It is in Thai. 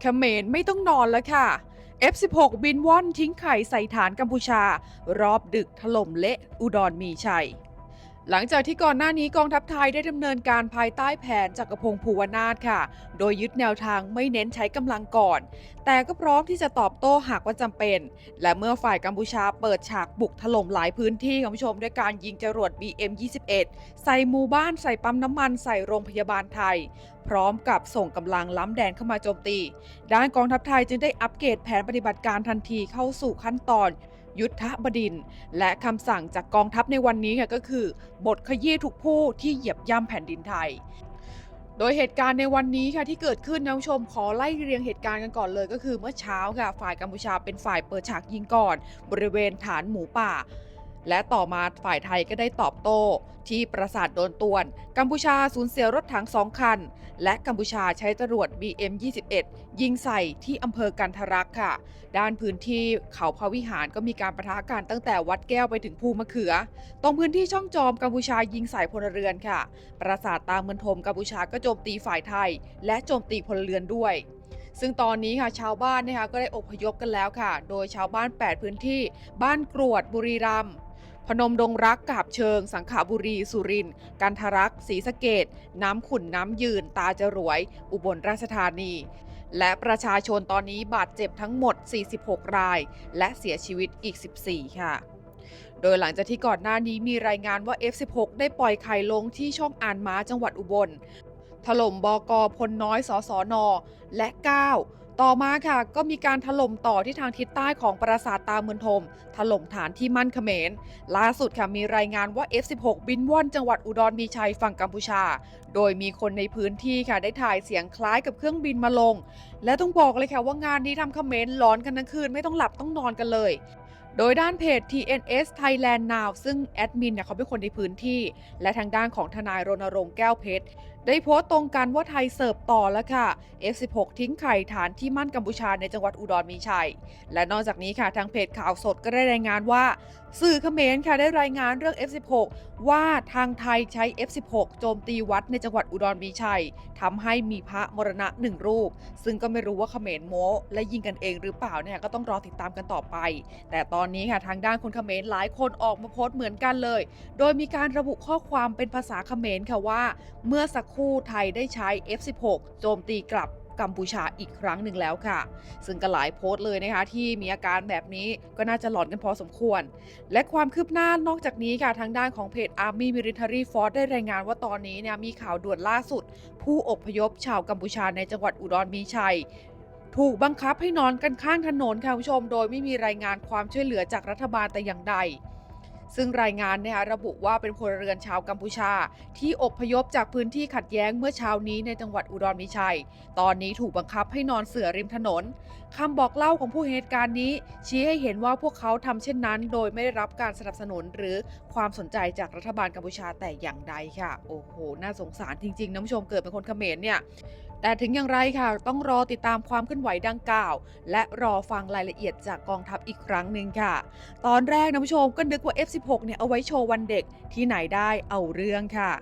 เขมรไม่ต้องนอนแล้วค่ะ F16 บินว่อนทิ้งไข่ใส่ฐานกัมพูชา รอบดึกถล่มเละอุดรมีชัย หลังจากที่ก่อนหน้านี้กองทัพไทยได้ดำเนินการภายใต้แผนจักรพงศ์ภูวนาถค่ะ โดยยึดแนวทางไม่เน้นใช้กำลังก่อน แต่ก็พร้อมที่จะตอบโต้หากว่าจำเป็น และเมื่อฝ่ายกัมพูชาเปิดฉากบุกถล่มหลายพื้นที่คุณผู้ชมด้วยการยิงจรวด BM21 ใส่หมู่บ้านใส่ปั๊มน้ำมันใส่โรงพยาบาลไทย พร้อมกับส่งกำลังล้ำแดนเข้ามาโจมตี ด้านกองทัพไทยจึงได้อัปเกรดแผนปฏิบัติการทันทีเข้าสู่ขั้นตอน ยุทธบดิน และคำสั่งจากกองทัพในวันนี้ค่ะก็คือ บทขยี้ทุกผู้ที่เหยียบย่ำแผ่นดินไทย โดยเหตุการณ์ในวันนี้ค่ะที่เกิดขึ้นนะผู้ชมขอไล่เรียงเหตุการณ์กันก่อนเลย ก็คือเมื่อเช้าค่ะฝ่ายกัมพูชาเป็นฝ่ายเปิดฉากยิงก่อน บริเวณฐานหมูป่า และต่อมาฝ่ายไทยก็ได้ตอบโต้ ที่ปราสาทโดนตวน กัมพูชาสูญเสียรถถังสองคัน และกัมพูชาใช้จรวด BM21 ยิงใส่ที่อำเภอกันทะรักค่ะ ด้านพื้นที่เขาพระวิหารก็มีการประทะกันตั้งแต่วัดแก้วไปถึงภูมะเขือ ตรงพื้นที่ช่องจอมกัมพูชายิงใส่พลเรือนค่ะ ปราสาทตาเมือนทมกัมพูชาก็โจมตีฝ่ายไทย และโจมตีพลเรือนด้วยซึ่งตอนนี้ค่ะชาวบ้านนะคะก็ได้อพยพกันแล้วค่ะ โดยชาวบ้าน 8 พื้นที่ บ้านกรวดบุรีรัมย์ นมดงรักกาบเชิง สังขบุรี สุรินทร์กันทรักษ์ศรีสะเกดน้ำขุ่นน้ำยืน ตาจรวย อุบลราชธานี และประชาชนตอนนี้บาดเจ็บทั้งหมด 46 ราย และเสียชีวิตอีก 14 ค่ะโดยหลังจากที่ก่อนหน้านี้มีรายงานว่า F16 ได้ปล่อยไข่ลงที่ช่องอ่านม้าจังหวัดอุบล ถล่มบกพลน้อยสสน และ 9 ต่อมาค่ะ ก็มีการถล่มต่อที่ทางทิศใต้ของปราสาทตาเมืองทม ถล่มฐานที่มั่นเขมร ล่าสุดค่ะมีรายงานว่า F16 บินว่อนจังหวัดอุดรมีชัยฝั่งกัมพูชา โดยมีคนในพื้นที่ค่ะได้ถ่ายเสียงคล้ายกับเครื่องบินมาลง และต้องบอกเลยค่ะว่างานนี้ทำเขมรร้อนกันทั้งคืนไม่ต้องหลับต้องนอนกันเลยโดยด้านเพจ TNS Thailand Now ซึ่งแอดมินเนี่ยเขาเป็นคนในพื้นที่ และทางด้านของทนายรณรงค์แก้วเพชรได้โพสต์ตรงกันว่าไทยเสิร์ฟต่อแล้วค่ะ F16 ทิ้งไข่ฐานที่มั่นกัมพูชาในจังหวัดอุดรมีชัย และนอกจากนี้ค่ะทางเพจข่าวสดก็ได้รายงานว่า สื่อเขมรค่ะได้รายงานเรื่อง F16 ว่าทางไทยใช้ F16 โจมตีวัดในจังหวัดอุดรมีชัยทำให้มีพระมรณะหนึ่งรูป ซึ่งก็ไม่รู้ว่าเขมรโม้และยิงกันเองหรือเปล่าเนี่ยก็ต้องรอติดตามกันต่อไป แต่ตอนนี้ค่ะทางด้านคนเขมรหลายคนออกมาโพสต์เหมือนกันเลย โดยมีการระบุข้อความเป็นภาษาเขมรค่ะว่า เมื่อสักคู่ไทยได้ใช้ F16 โจมตีกลับกัมพูชาอีกครั้งหนึ่งแล้วค่ะ ซึ่งก็หลายโพสต์เลยนะคะที่มีอาการแบบนี้ก็น่าจะหลอนกันพอสมควร และความคืบหน้านอกจากนี้ค่ะทางด้านของเพจ Army Military Force ได้รายงานว่าตอนนี้เนี่ยมีข่าวด่วนล่าสุด ผู้อพยพชาวกัมพูชาในจังหวัดอุดรมีชัยถูกบังคับให้นอนกันข้างถนนค่ะคุณผู้ชม โดยไม่มีรายงานความช่วยเหลือจากรัฐบาลแต่อย่างใด ซึ่งรายงานเนี่ยระบุว่าเป็นพลเรือนชาวกัมพูชา ที่อพยพจากพื้นที่ขัดแย้งเมื่อเช้านี้ในจังหวัดอุดรมีชัย ตอนนี้ถูกบังคับให้นอนเสื่อริมถนนคำบอกเล่าของผู้เห็นเหตุการณ์นี้ ชี้ให้เห็นว่าพวกเขาทำเช่นนั้น โดยไม่ได้รับการสนับสนุนหรือความสนใจจากรัฐบาลกัมพูชาแต่อย่างใดค่ะ โอ้โห น่าสงสารจริงๆนะผู้ชมเกิดเป็นคนเขมรเนี่ย แต่ถึงอย่างไรค่ะ ต้องรอติดตามความเคลื่อนไหวดังกล่าว และรอฟังรายละเอียดจากกองทัพอีกครั้งหนึ่งค่ะ ตอนแรกนะผู้ชมก็นึกว่า F16 เนี่ยเอาไว้โชว์วันเด็กที่ไหนได้เอาเรื่องค่ะ